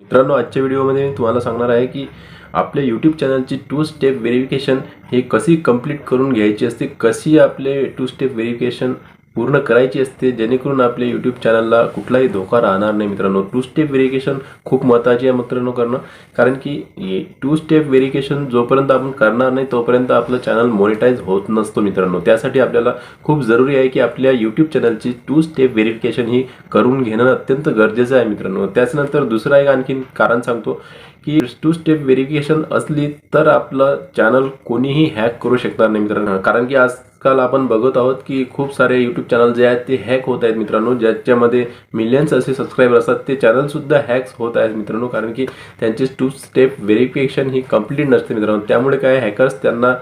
मित्रांनो आजच्या व्हिडिओमध्ये मी तुम्हाला सांगणार आहे की आपल्या यूट्यूब चॅनलची टू स्टेप व्हेरिफिकेशन हे कशी कंप्लीट करून घ्यायची असते कशी आपले टू स्टेप व्हेरिफिकेशन पूर्ण करायची असते जेणेकरून आपल्या यूट्यूब चॅनलला कुठलाही धोका राहणार नाही मित्रांनो. टू स्टेप व्हेरिफिकेशन खूप महत्त्वाची आहे मित्रांनो करणं. कारण की टू स्टेप व्हेरिफिकेशन जोपर्यंत आपण करणार नाही तोपर्यंत आपलं चॅनल मॉनिटाईज होत नसतो मित्रांनो. त्यासाठी आपल्याला खूप जरुरी आहे की आपल्या यूट्यूब चॅनलची टू स्टेप व्हेरिफिकेशन ही करून घेणं अत्यंत गरजेचं आहे मित्रांनो. त्याच्यानंतर दुसरं एक आणखीन कारण सांगतो की टू स्टेप व्हेरिफिकेशन असली तर आपलं चॅनल कोणीही हॅक करू शकणार नाही मित्रांनो. कारण की आज आजकाल आपण बघत आहोत की खूप सारे यूट्यूब चॅनल जे आहेत ते हॅक होत आहेत मित्रांनो. ज्याच्यामध्ये मिलियन्स असे सबस्क्रायबर असतात ते चॅनल सुद्धा हॅक्स होत आहेत मित्रांनो. कारण की त्यांची टू स्टेप व्हेरिफिकेशन ही कंप्लीट नसते मित्रांनो. त्यामुळे काय हॅकर्स त्यांना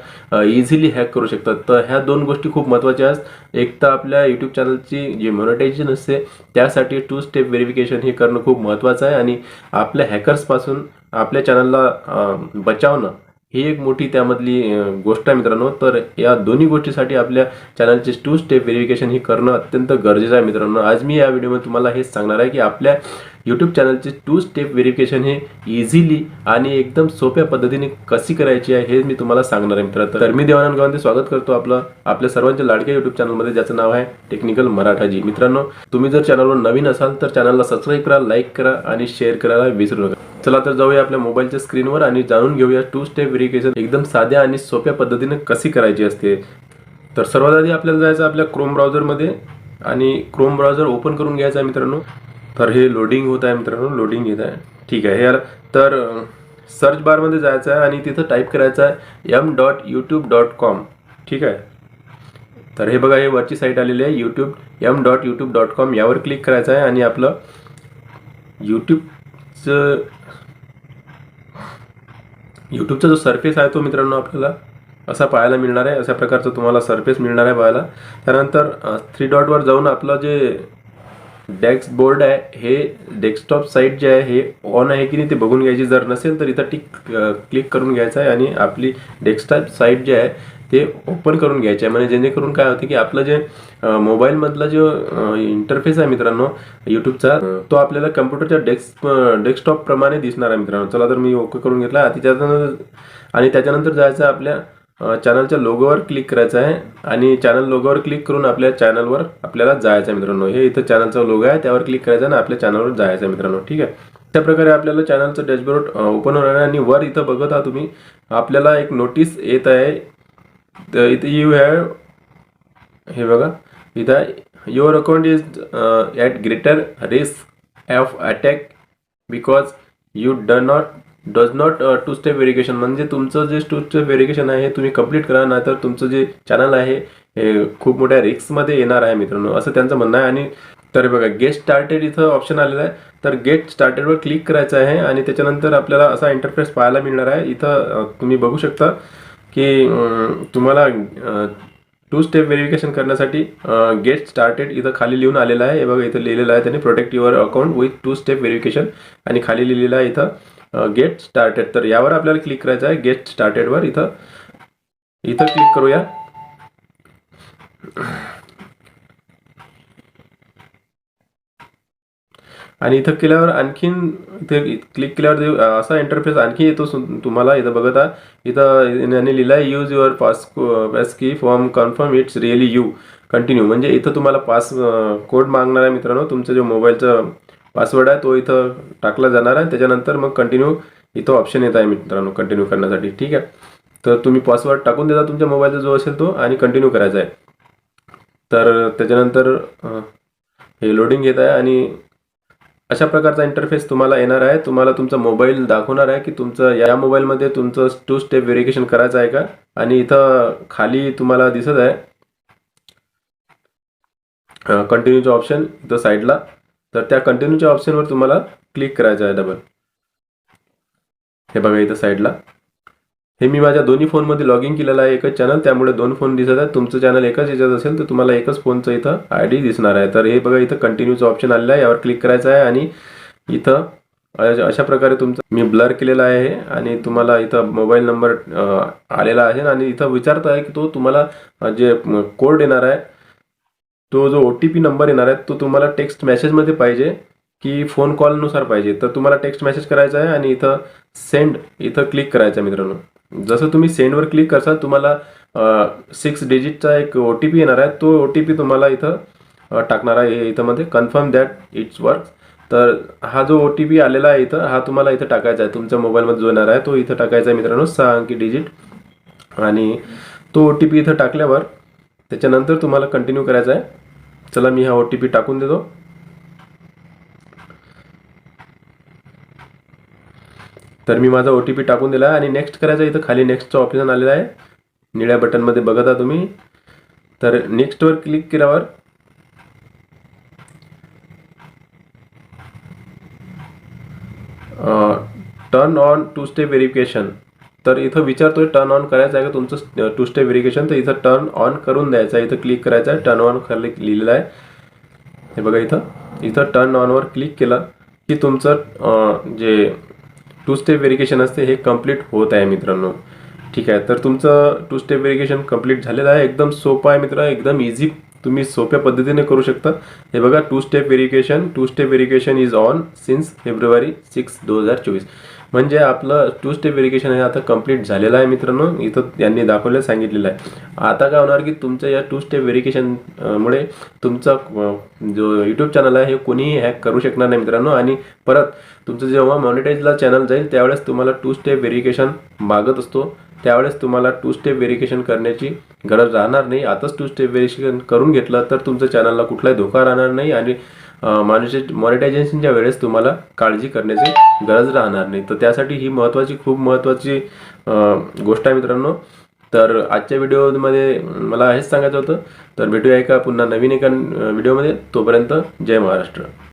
इझिली हॅक करू शकतात. तर ह्या दोन गोष्टी खूप महत्त्वाच्या आहेत. एक तर आपल्या यूट्यूब चॅनलची जी मॉनिटायझेशन असते त्यासाठी टू स्टेप व्हेरिफिकेशन हे करणं खूप महत्त्वाचं आहे. आणि आपल्या हॅकर्सपासून आपल्या चॅनलला बचावणं ही एक मोठी त्यामधली गोष्ट आहे मित्रांनो. तर या दोन्ही गोष्टीसाठी आपल्या चॅनलचे टू स्टेप व्हेरिफिकेशन ही करणं अत्यंत गरजेचं आहे मित्रांनो. आज मी या व्हिडिओमध्ये तुम्हाला हेच सांगणार आहे की आपल्या यूट्यूब चॅनलचे टू स्टेप व्हेरिफिकेशन हे इझिली आणि एकदम सोप्या पद्धतीने कशी करायची आहे हे मी तुम्हाला सांगणार आहे मित्रांनो. तर मी देवानंद गावांचे स्वागत करतो आपलं आपल्या सर्वांच्या लाडक्या यूट्यूब चॅनलमध्ये ज्याचं नाव आहे टेक्निकल मराठाजी. मित्रांनो तुम्ही जर चॅनलवर नवीन असाल तर चॅनलला सबस्क्राईब करा लाईक करा आणि शेअर करायला विसरू नका. चला तर जाऊया आपल्या मोबाईलच्या स्क्रीनवर आणि जाणून घेऊया टू स्टेप व्हेरिफिकेशन एकदम साध्या आणि सोप्या पद्धतीने कशी करायची असते. तर सर्वात आधी आपल्याला जायचं आपल्या क्रोम ब्राउझरमध्ये आणि क्रोम ब्राउझर ओपन करून घ्यायचं आहे मित्रांनो. तर हे लोडिंग होत आहे मित्रांनो लोडिंग येत आहे. ठीक आहे हे तर सर्च बारमध्ये जायचं आहे आणि तिथं टाईप करायचं आहे M dot YouTube dot com ठीक आहे? तर हे बघा हे वरची साईट आलेली आहे YouTube M dot YouTube dot com यावर क्लिक करायचं आहे आणि आपलं यूट्यूब यूट्यूबचं यूट्यूबचा जो सरफेस आहे तो मित्रांनो आपल्याला असा पाहायला मिळणार आहे. अशा प्रकारचं तुम्हाला सरफेस मिळणार आहे पाहायला त्यानंतर थ्री डॉटवर जाऊन आपलं जे डेस्क बोर्ड आहे हे डेस्कटॉप साईट जे आहे हे ऑन आहे की नाही ते बघून घ्यायची जर नसेल तर इथं टिक क्लिक करून घ्यायचं आहे. आणि आपली डेस्कटॉप साईट जे आहे ते ओपन करून घ्यायचे आहे. म्हणजे जेणेकरून काय होते की आपलं जे मोबाईलमधला जो इंटरफेस आहे मित्रांनो यूट्यूबचा तो आपल्याला कम्प्युटरच्या डेस्क डेस्कटॉप प्रमाणे दिसणार आहे मित्रांनो. चला तर मी ओके करून घेतला. आणि त्याच्यानंतर आणि त्याच्यानंतर जायचं आपल्या चॅनलच्या लोगोवर क्लिक करायचं आहे. आणि चॅनल लोगोवर क्लिक करून आपल्या चॅनलवर आपल्याला जायचं आहे मित्रांनो. हे इथं चॅनलचा लोगो आहे. त्यावर क्लिक करायचं आणि आपल्या चॅनलवर जायचं आहे मित्रांनो. ठीक आहे? त्या प्रकारे आपल्याला चॅनलचं डॅशबोर्ड ओपन होणार आहे. आणि वर इथं बघत आहात तुम्ही आपल्याला एक नोटीस येत आहे. तर इथे यू हॅव हे बघा. इथं your account is at greater risk of attack because you do not does not two step verification म्हणजे तुमचं जे टू स्टेप व्हेरिफिकेशन आहे तुम्ही कंप्लीट करा नाहीतर तुमचं जे चॅनल आहे हे खूप मोठ्या रिस्कमध्ये येणार आहे मित्रांनो. असं त्यांचं म्हणणं आहे. आणि तर बघा गेट स्टार्टेड इथं ऑप्शन आलेलं आहे. तर गेट स्टार्टेडवर क्लिक करायचं आहे. आणि त्याच्यानंतर आपल्याला असा इंटरफेस पाहायला मिळणार आहे. इथं तुम्ही बघू शकता. की तुम्हाला टू स्टेप व्हेरिफिकेशन करण्यासाठी गेट स्टार्टेड इथं खाली लिहून आलेलं आहे. हे बघा इथं लिहिलेलं आहे त्यांनी protect your account with two step verification आणि खाली लिहिलेलं आहे इथं गेट स्टार्टेड तर यावर आपल्याला क्लिक करायचं आहे. गेट स्टार्टेडवर इथं इथं क्लिक करूया. आणि इथं केल्यावर आणखीन इथे क्लिक केल्यावर असा इंटरफेस आणखी येतो सु- तुम्हाला इथं बघत. इथं याने लिहिलं आहे use your pass pass key form confirm it's really you continue म्हणजे इथं तुम्हाला पास कोड मागणार आहे मित्रांनो तुमचं जो मोबाईलचा पासवर्ड आहे तो इथं टाकला जाणार आहे. त्याच्यानंतर मग कंटिन्यू इथं ऑप्शन येत आहे मित्रांनो कंटिन्यू करण्यासाठी. ठीक आहे? तर तुम्ही पासवर्ड टाकून देता तुमच्या मोबाईलचा जो असेल तो आणि कंटिन्यू करायचा आहे. तर त्याच्यानंतर हे लोडिंग घेत आहे आणि अशा प्रकारचा इंटरफेस तुम्हाला येणार आहे. तुम्हाला तुमचा मोबाईल दाखवणार आहे की तुमचं या मोबाईलमध्ये तुमचं टू स्टेप व्हेरिफिकेशन करायचं आहे का? आणि इथं खाली तुम्हाला दिसत आहे. कंटिन्यूचं ऑप्शन इथं साईडला तर त्या कंटिन्यूच्या ऑप्शनवर तुम्हाला क्लिक करायचं आहे डबल हे बघा इथं साईडला हे मी माझ्या दोन्ही फोनमध्ये लॉग इन केलेलं आहे एकच चॅनल त्यामुळे दोन फोन दिसत आहेत. तुमचं चॅनल एकच याच्यात असेल तर तुम्हाला एकच फोनचं इथं आय डी दिसणार आहे. तर हे बघा इथं कंटिन्यूचं ऑप्शन आलेलं आहे. यावर क्लिक करायचं आहे आणि इथं अशा प्रकारे तुमचं मी ब्लर केलेलं आहे आणि तुम्हाला इथं मोबाईल नंबर आलेला आहे. आणि इथं विचारत आहे की तो तुम्हाला जे कोड येणार आहे तो जो ओ टी पी नंबर येणार आहे तो तुम्हाला टेक्स्ट मेसेजमध्ये पाहिजे की फोन कॉलनुसार पाहिजे. तर तुम्हाला टेक्स्ट मेसेज करायचा आहे आणि इथं सेंड इथं क्लिक करायचं आहे मित्रांनो. जसं तुम्ही सेंडवर क्लिक करसाल तुम्हाला सिक्स डिजिटचा एक ओ टी पी येणार आहे. तो ओ टी पी तुम्हाला इथं टाकणार आहे इथं मध्ये कन्फर्म दॅट इट्स वर्क तर हा जो ओ टी पी आलेला आहे इथं हा तुम्हाला इथं टाकायचा आहे. तुमच्या मोबाईलमध्ये जो येणार आहे तो इथं टाकायचा आहे मित्रांनो सहा अंकी डिजिट आणि तो ओ टी पी इथं टाकल्यावर त्याच्यानंतर तुम्हाला कंटिन्यू करायचा आहे. चला मी हा ओ टी पी टाकून देतो. तर मी माझा ओ टी पी टाकून दिला आहे आणि नेक्स्ट करायचं इथं खाली नेक्स्टचं ऑप्शन आलेलं आहे. निळ्या बटनमध्ये बघत आहात तुम्ही. तर नेक्स्टवर क्लिक केल्यावर turn on two step verification तर इथं विचारतोय टर्न ऑन करायचं आहे का तुमचं टू स्टेप व्हेरिफिकेशन तर इथं टर्न ऑन करून द्यायचं आहे. इथं क्लिक करायचं आहे. टर्न ऑन खाली लिहिलेलं आहे. हे बघा इथं. इथं टर्न ऑनवर क्लिक केलं की तुमचं जे टू स्टेप व्हेरिकेशन असते हे कंप्लीट होत आहे मित्रांनो. ठीक आहे तर तुमचं टू स्टेप व्हेरिकेशन कंप्लीट झालेलं आहे. एकदम सोपं आहे मित्र एकदम इझी तुम्ही सोप्या पद्धतीने करू शकता. हे बघा two step verification two step verification is on since February six दोन हजार चोवीस म्हणजे आपलं टू स्टेप व्हेरिकेशन हे आता कंप्लीट झालेलं आहे मित्रांनो. इथं यांनी दाखवलं सांगितलेलं आहे. आता काय होणार की तुमच्या या टू स्टेप व्हेरिफिकेशन मुळे तुमचा जो यूट्यूब चॅनल आहे हे कोणीही हॅक करू शकणार नाही मित्रांनो. आणि परत तुमचं जेव्हा मॉनिटाईजला चॅनल जाईल त्यावेळेस तुम्हाला टू स्टेप व्हेरिफिकेशन मागत असतो. त्यावेळेस तुम्हाला टू स्टेप व्हेरिफिकेशन करण्याची गरज राहणार नाही. आताच टू स्टेप व्हेरिफिकेशन करून घेतलं तर तुमच्या चॅनलला कुठलाही धोका राहणार नाही. आणि मॉनिटाईज मॉनिटायझेशनच्या वेळेस तुम्हाला काळजी करण्याची गरज राहणार नाही. तर त्यासाठी ही महत्त्वाची खूप महत्त्वाची गोष्ट आहे मित्रांनो. तर आजच्या व्हिडिओमध्ये मला हेच सांगायचं होतं. तर भेटूया एका पुन्हा नवीन एका व्हिडिओमध्ये. तोपर्यंत जय महाराष्ट्र.